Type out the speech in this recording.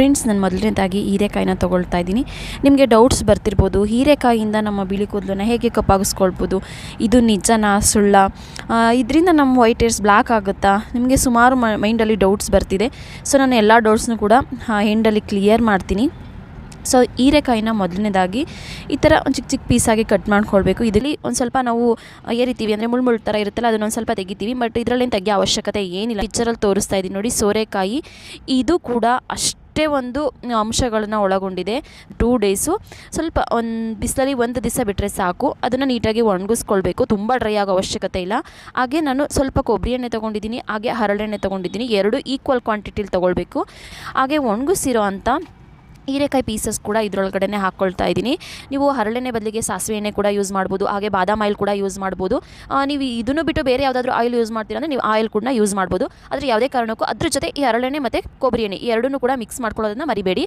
Friends ನಾನು ಮೊದಲನೇದಾಗಿ ಹೀರೆಕಾಯಿನ ತೊಗೊಳ್ತಾ ಇದ್ದೀನಿ. ನಿಮಗೆ ಡೌಟ್ಸ್ ಬರ್ತಿರ್ಬೋದು. ಹೀರೆಕಾಯಿಯಿಂದ ನಮ್ಮ ಬಿಳಿ ಕೂದಲನ್ನು ಹೇಗೆ ಕಪ್ಪಾಗಿಸ್ಕೊಳ್ಬೋದು? ಇದು ನಿಜನಾ ಸುಳ್ಳ? ಇದರಿಂದ ನಮ್ಮ ವೈಟ್ ಏರ್ಸ್ ಬ್ಲ್ಯಾಕ್ ಆಗುತ್ತಾ? ನಿಮಗೆ ಸುಮಾರು ಮೈಂಡಲ್ಲಿ ಡೌಟ್ಸ್ ಬರ್ತಿದೆ. ಸೊ ನಾನು ಎಲ್ಲ ಡೌಟ್ಸ್ನು ಕೂಡ ಎಂಡಲ್ಲಿ ಕ್ಲಿಯರ್ ಮಾಡ್ತೀನಿ. ಸೊ ಹೀರೆಕಾಯಿನ ಮೊದಲನೇದಾಗಿ ಈ ಥರ ಒಂದು ಚಿಕ್ಕ ಚಿಕ್ಕ ಪೀಸಾಗಿ ಕಟ್ ಮಾಡ್ಕೊಳ್ಬೇಕು. ಇದರಲ್ಲಿ ಒಂದು ಸ್ವಲ್ಪ ನಾವು ಏರಿತೀವಿ ಅಂದರೆ ಮುಳ್ಳು ಥರ ಇರುತ್ತಲ್ಲ, ಅದನ್ನ ಒಂದು ಸ್ವಲ್ಪ ತೆಗಿತೀವಿ. ಬಟ್ ಇದರಲ್ಲಿ ತೆಗೆಯೋ ಅವಶ್ಯಕತೆ ಏನಿಲ್ಲ. ಪಿಕ್ಚರಲ್ಲಿ ತೋರಿಸ್ತಾ ಇದ್ದೀನಿ ನೋಡಿ ಸೋರೆಕಾಯಿ. ಇದು ಕೂಡ ಅಷ್ಟೇ ಒಂದು ಅಂಶಗಳನ್ನು ಒಳಗೊಂಡಿದೆ. ಟೂ ಡೇಸು ಸ್ವಲ್ಪ ಒಂದು, ಬಿಸಿಲಲ್ಲಿ ಒಂದು ದಿವಸ ಬಿಟ್ಟರೆ ಸಾಕು. ಅದನ್ನು ನೀಟಾಗಿ ಒಣಗಿಸ್ಕೊಳ್ಬೇಕು. ತುಂಬ ಡ್ರೈ ಆಗೋ ಅವಶ್ಯಕತೆ ಇಲ್ಲ. ಹಾಗೆ ನಾನು ಸ್ವಲ್ಪ ಕೊಬ್ಬರಿ ಎಣ್ಣೆ ತೊಗೊಂಡಿದ್ದೀನಿ, ಹಾಗೆ ಹರಳೆಣ್ಣೆ ತೊಗೊಂಡಿದ್ದೀನಿ. ಎರಡು ಈಕ್ವಲ್ ಕ್ವಾಂಟಿಟಿಲಿ ತೊಗೊಳ್ಬೇಕು. ಹಾಗೆ ಒಣಗಿಸಿರೋ ಅಂಥ ಹೀರೆಕಾಯಿ ಪೀಸಸ್ ಕೂಡ ಇದರೊಳಗಡೆ ಹಾಕ್ಕೊಳ್ತಾ ಇದ್ದೀನಿ. ನೀವು ಹರಳೆಣ್ಣೆ ಬದಲಿಗೆ ಸಾಸಿವೆ ಎಣ್ಣೆ ಕೂಡ ಯೂಸ್ ಮಾಡ್ಬೋದು, ಹಾಗೆ ಬಾದಾಮ್ ಆಯಿಲ್ ಕೂಡ ಯೂಸ್ ಮಾಡ್ಬೋದು. ನೀವು ಇದನ್ನು ಬಿಟ್ಟು ಬೇರೆ ಯಾವುದಾದ್ರೂ ಆಯಿಲ್ ಯೂಸ್ ಮಾಡ್ತೀರಾ ಅಂದರೆ ನೀವು ಆಯಿಲ್ ಕೂಡ ಯೂಸ್ ಮಾಡ್ಬೋದು. ಆದರೆ ಯಾವುದೇ ಕಾರಣಕ್ಕೂ ಅದ್ರ ಜೊತೆ ಈ ಹರಳೆಣ್ಣೆ ಮತ್ತು ಕೊಬ್ಬರಿ ಎಣ್ಣೆ ಈ ಎರಡನ್ನೂ ಕೂಡ ಮಿಕ್ಸ್ ಮಾಡ್ಕೊಳ್ಳೋದನ್ನ ಮರಿಬೇಡಿ.